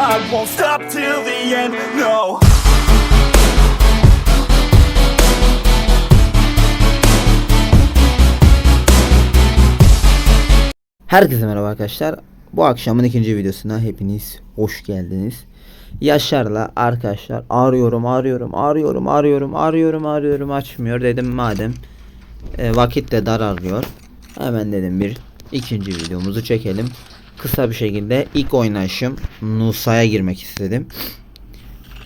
I won't stop till the end, no Herkese merhaba arkadaşlar. Bu akşamın ikinci videosuna hepiniz hoş geldiniz. Yaşar'la arkadaşlar arıyorum arıyorum arıyorum arıyorum arıyorum arıyorum açmıyor dedim madem e, vakit de daralıyor. Hemen dedim bir ikinci videomuzu çekelim. Kısa bir şekilde ilk oynayışım Nusa'ya girmek istedim.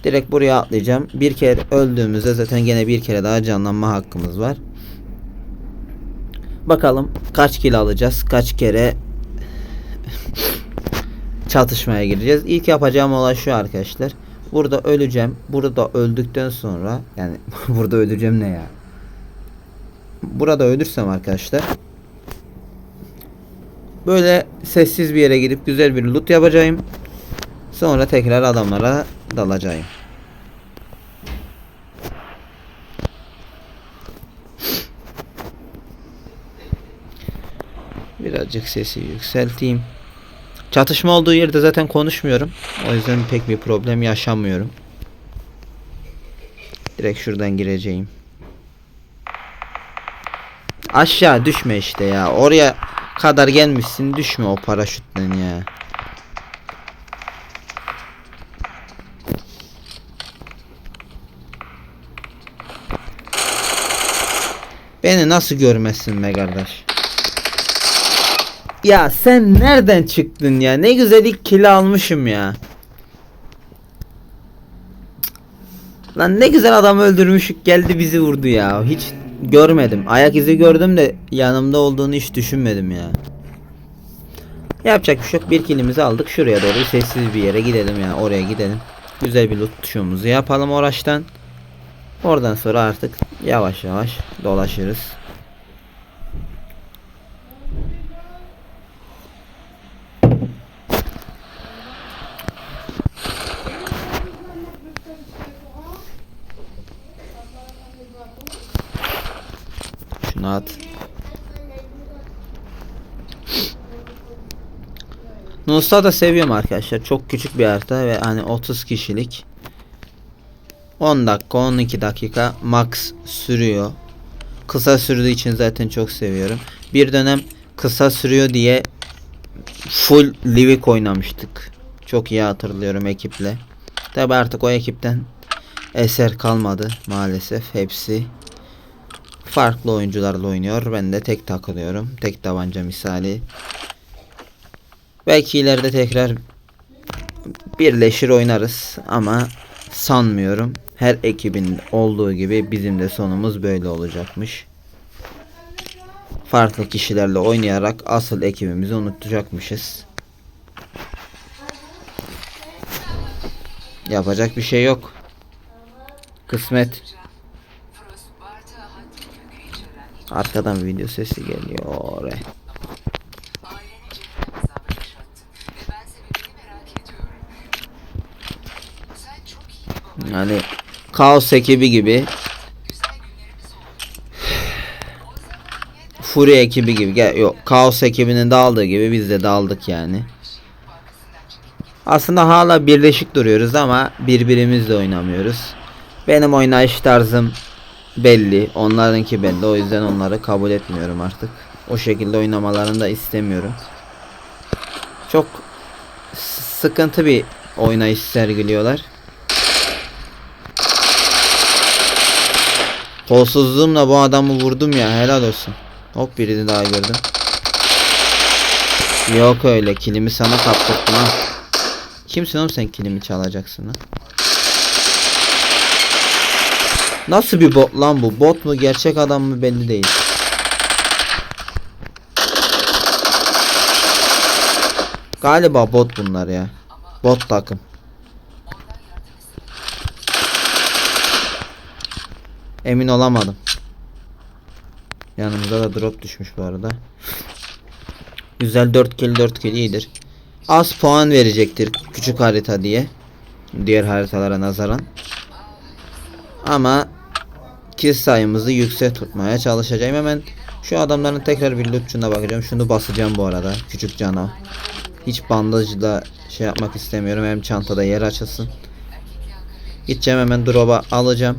Direkt buraya atlayacağım. Bir kere öldüğümüzde zaten gene bir kere daha canlanma hakkımız var. Bakalım kaç kill alacağız, kaç kere çatışmaya gireceğiz. İlk yapacağım olay şu arkadaşlar. Burada öleceğim. Burada öldükten sonra yani burada öleceğim ne ya? Burada ölürsem arkadaşlar böyle sessiz bir yere gidip güzel bir loot yapacağım. Sonra tekrar adamlara dalacağım. Birazcık sesi yükselteyim. Çatışma olduğu yerde zaten konuşmuyorum. O yüzden pek bir problem yaşamıyorum. Direkt şuradan gireceğim. Aşağı düşme işte ya. Oraya kadar gelmişsin düşme o paraşütten ya. Beni nasıl görmezsin be kardeş? Ya sen nereden çıktın ya? Ne güzel ilk kill almışım ya. Lan ne güzel adam öldürmüşük geldi bizi vurdu ya. Hiç görmedim. Ayak izi gördüm de yanımda olduğunu hiç düşünmedim ya. Yapacak bir şey yok. Bir killimizi aldık. Şuraya doğru sessiz bir yere gidelim ya. Oraya gidelim. Güzel bir loot tuşumuzu yapalım oraçtan. Oradan sonra artık yavaş yavaş dolaşırız. Şunu at. Da seviyorum arkadaşlar. Çok küçük bir harita ve hani 30 kişilik. 10 dakika 12 dakika max sürüyor. Kısa sürdüğü için zaten çok seviyorum. Bir dönem kısa sürüyor diye full Livik oynamıştık. Çok iyi hatırlıyorum ekiple. Tabi artık o ekipten eser kalmadı maalesef. Hepsi farklı oyuncularla oynuyor. Ben de tek takılıyorum. Tek tabanca misali. Belki ileride tekrar birleşir oynarız ama sanmıyorum. Her ekibin olduğu gibi bizim de sonumuz böyle olacakmış. Farklı kişilerle oynayarak asıl ekibimizi unutacakmışız. Yapacak bir şey yok. Kısmet. Arkadan video sesi geliyor. Yani Kaos ekibi gibi. Fury ekibi gibi gel yok Kaos ekibinin dağıldığı gibi biz de dağıldık yani. Aslında hala birleşik duruyoruz ama birbirimizle oynamıyoruz. Benim oynayış tarzım belli, onlarınki belli. O yüzden onları kabul etmiyorum artık. O şekilde oynamalarını da istemiyorum. Çok sıkıntı bir oynayış sergiliyorlar. Kolsuzluğumla bu adamı vurdum ya helal olsun. Hop birini daha gördüm. Yok öyle kilimi sana kaptırdım ha. Kimsin oğlum sen kilimi çalacaksın ha? Nasıl bir bot lan bu? Bot mu gerçek adam mı belli değil. Galiba bot bunlar ya. Bot takım. Emin olamadım. Yanımıza da drop düşmüş bu arada. Güzel 4 kill 4 kill iyidir. Az puan verecektir küçük harita diye. Diğer haritalara nazaran. Ama kill sayımızı yüksek tutmaya çalışacağım. Hemen şu adamların tekrar bir lootçuna bakacağım. Şunu basacağım bu arada. Küçük cana. Hiç bandajla şey yapmak istemiyorum. Hem çantada yer açılsın. Gideceğim hemen drop'a alacağım.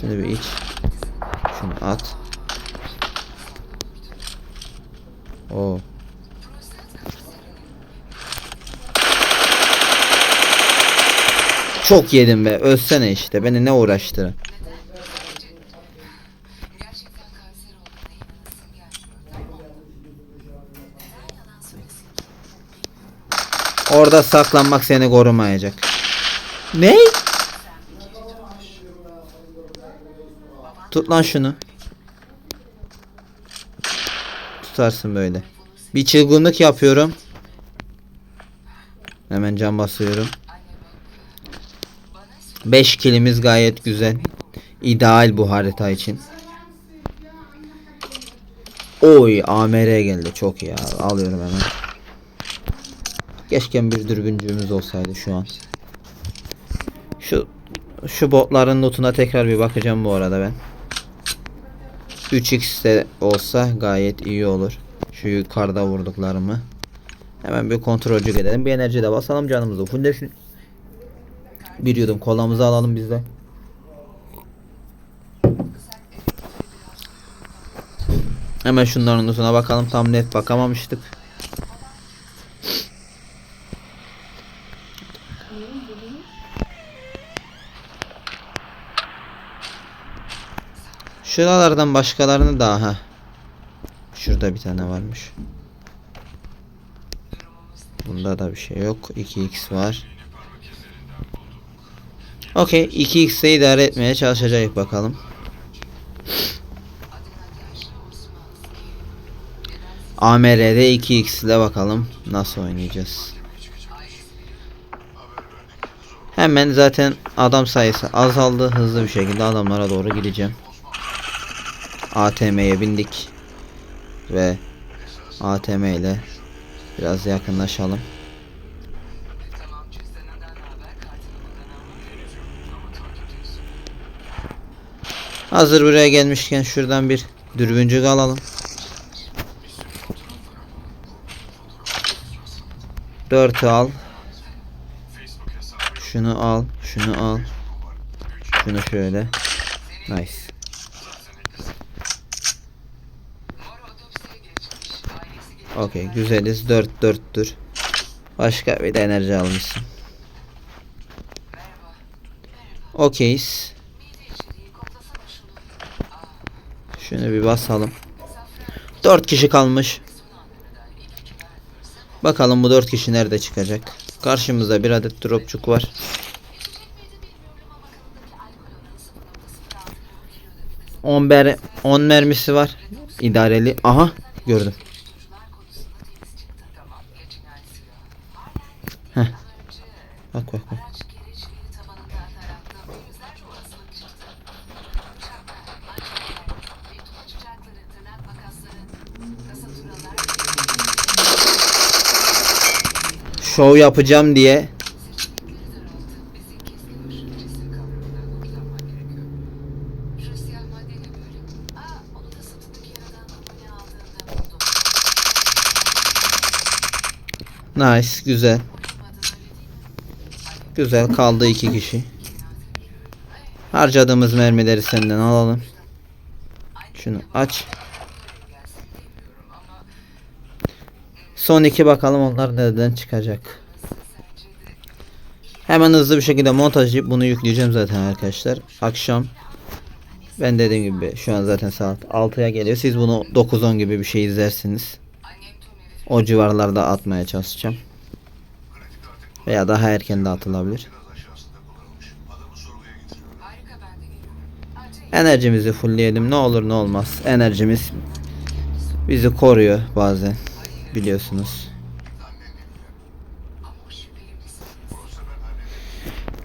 Şunu bir iç. Şunu at. Oo. Çok yedim be. Ölsene işte. Beni ne uğraştırın. Orada saklanmak seni korumayacak. Ne? Tut lan şunu. Tutarsın böyle. Bir çılgınlık yapıyorum. Hemen cam basıyorum. 5 kilimiz gayet güzel. İdeal bu harita için. Oy AMR geldi çok iyi abi. Alıyorum hemen. Keşke bir dürbüncüğümüz olsaydı şu an. Şu şu botların notuna tekrar bir bakacağım bu arada ben. 3x de olsa gayet iyi olur. Şu yukarıda vurduklarımı. Hemen bir kontrolcü edelim. Bir enerji de basalım canımızı. Fulle şu bir yudum kolamızı alalım biz de. Hemen şunların notuna bakalım. Tam net bakamamıştık. Şuralardan başkalarını daha ha. Şurada bir tane varmış. Bunda da bir şey yok. 2x var. Okey 2x'e idare etmeye çalışacağız bakalım. AMR'de 2x ile bakalım nasıl oynayacağız. Hemen zaten adam sayısı azaldı. Hızlı bir şekilde adamlara doğru gideceğim. ATM'ye bindik. Ve ATM ile biraz yakınlaşalım. Hazır buraya gelmişken şuradan bir dürbüncük alalım. Dörtü al. Şunu al, şunu al. Şunu şöyle. Nice. Okey, güzeliz. 4 4'tür. Başka bir de enerji almışsın. Okeyiz. Şunu. Bir basalım. 4 kişi kalmış. Bakalım bu 4 kişi nerede çıkacak. Karşımızda bir adet dropçuk var. On ber 10 mermisi var. İdareli. Aha gördüm. Numune aldığında buldum. nice güzel. Güzel kaldı iki kişi. Harcadığımız mermileri senden alalım. Şunu aç. Son iki bakalım onlar nereden çıkacak. Hemen hızlı bir şekilde montajlayıp bunu yükleyeceğim zaten arkadaşlar. Akşam ben dediğim gibi şu an zaten saat 6'ya geliyor. Siz bunu 9-10 gibi bir şey izlersiniz. O civarlarda atmaya çalışacağım. Veya daha erken de atılabilir. Enerjimizi fullleyelim. Ne olur ne olmaz. Enerjimiz bizi koruyor bazen. Biliyorsunuz.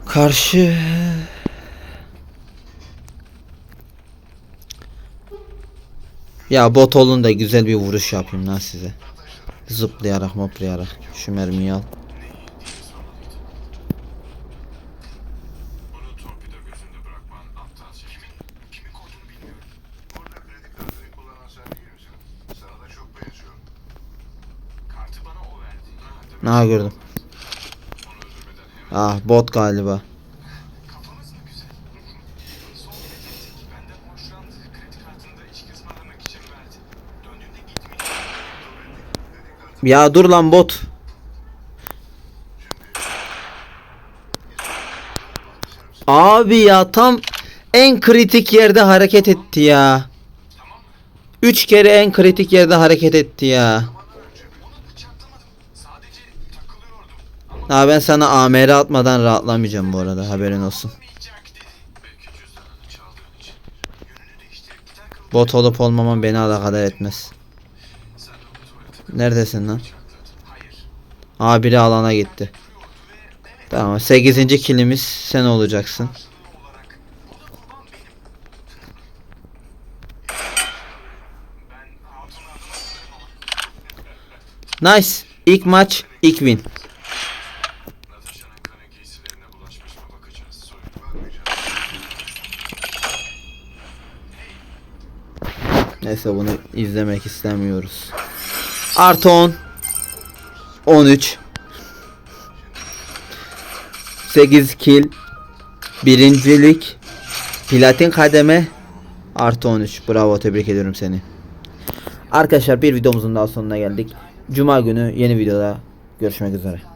Karşı Ya bot olun da güzel bir vuruş yapayım lan size. Zıplayarak moplayarak. Şu mermiyi al. Bunu torpido gözünde bırakman aptalca. Kimin, kimin kodunu bilmiyorum. Orada kredi kartını kullanan sen değil misin? Sana da çok benziyor. Ne gördüm. Ah bot galiba. Kafanız mı güzel? Son bir de tetik. Benden hoşlandı. Kredi kartını da içki ısmarlamak için verdi. Döndüğünde gitmeyecek. Ya dur lan bot. Abi ya tam en kritik yerde hareket etti ya. Üç kere en kritik yerde hareket etti ya. Takılıyordum. Ha ben sana AMR atmadan rahatlamayacağım bu arada haberin olsun. Bot olup olmamam beni alakadar etmez. Neredesin lan? Aa biri alana gitti. Tamam 8. kilimiz sen olacaksın. Nice. İlk maç ilk win. Neyse bunu izlemek istemiyoruz. Artı 10. 13. 8 kill. Birincilik. Platin kademe. Artı 13. Bravo tebrik ediyorum seni. Arkadaşlar bir videomuzun daha sonuna geldik. Cuma günü yeni videoda görüşmek üzere.